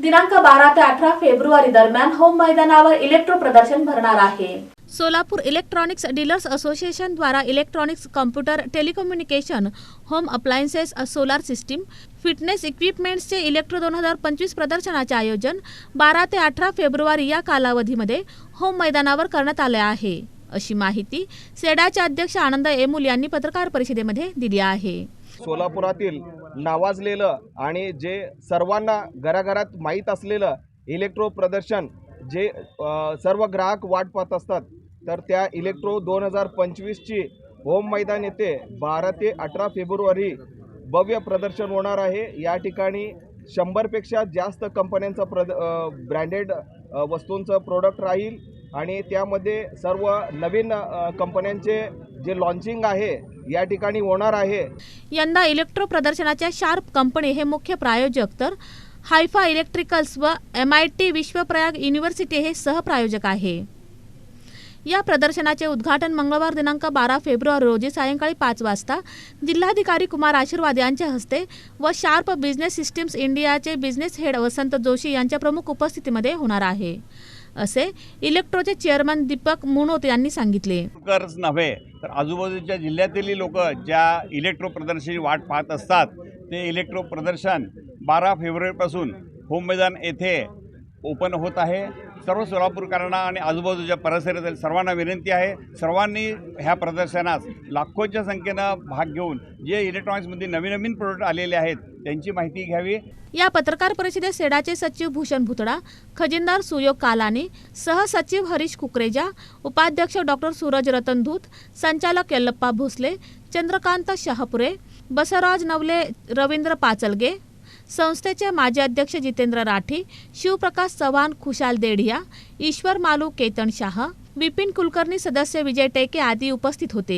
दिनांक बारा ते अठरा फेब्रुवारी दरम्यान होम मैदानावर इलेक्ट्रो प्रदर्शन भरणार आहे. सोलापूर इलेक्ट्रॉनिक्स डीलर्स असोसिएशन द्वारा electronics computer telecommunication home appliances solar system fitness इक्विपमेंट्सचे electro दोन हजार पंचवीस प्रदर्शनाचे आयोजन बारा ते अठरा फेब्रुवारी या कालावधीमध्ये होम मैदानावर करण्यात आले आहे. अशी माहिती सेडाचे अध्यक्ष आनंद एमुल यांनी पत्रकार परिषदेमध्ये दिली आहे. सोलापुरातील नावाजलेलं आणि जे सर्वांना घराघरात माहीत असलेलं इलेक्ट्रो प्रदर्शन जे सर्व ग्राहक वाट पाहत असतात तर त्या इलेक्ट्रो दोन हजार पंचवीसची होम मैदान येथे बारा ते अठरा फेब्रुवारी भव्य प्रदर्शन होणार आहे. या ठिकाणी शंभरपेक्षा जास्त कंपन्यांचं प्रद ब्रँडेड वस्तूंचं प्रोडक्ट राहील आणि त्यामध्ये सर्व नवीन कंपन्यांचे जे लॉन्चिंग आहे या ठिकाणी होणार आहे. यंदा इलेक्ट्रो प्रदर्शनाच्या शार्प कंपनी हे मुख्य प्रायोजक तर हायफा इलेक्ट्रिकल्स व M I T Vishwaprayag university हे सहप्रायोजक आहे. या प्रदर्शनाचे उद्घाटन मंगळवार दिनांक बारा फेब्रुवारी रोजी सायंकाळी पाच वाजता जिल्हाधिकारी कुमार आशीर्वाद यांच्या हस्ते व शार्प बिझनेस सिस्टीम्स इंडियाचे बिझनेस हेड वसंत जोशी यांच्या प्रमुख उपस्थितीमध्ये होणार आहे. असे इलेक्ट्रोचे चेअरमन दीपक मुनोत यांनी सांगितले. नव्हे. तर आजूबाजूच्या जिल्ह्यातील लोक ज्या इलेक्ट्रो प्रदर्शनाची वाट पाहत असतात ते इलेक्ट्रो प्रदर्शन बारा फेब्रुवारीपासून होम मैदान येथे ओपन होत आहे. सर्व सोलापूरकरांना आणि आजूबाजूच्या परिसरातील सर्वांना विनंती आहे. सर्वांनी ह्या प्रदर्शनास लाखोच्या संख्येनं भाग घेऊन जे इलेक्ट्रॉनिक्समध्ये नवीन नवीन प्रोडक्ट आलेले आहेत त्यांची माहिती घ्यावी. या पत्रकार परिषदेत सेडाचे सचिव भूषण भुतडा खजिनदार सुयोग कालानी सहसचिव हरीश कुकरेजा उपाध्यक्ष डॉक्टर सूरज रतन धूत संचालक यल्लप्पा भोसले चंद्रकांत शहापुरे बसवराज नवले रवींद्र पाचलगे संस्थेचे माजी अध्यक्ष जितेंद्र राठी शिवप्रकाश चव्हाण खुशाल देढिया ईश्वर मालू केतन शाह बिपिन कुलकर्णी सदस्य विजय टेके आदी उपस्थित होते.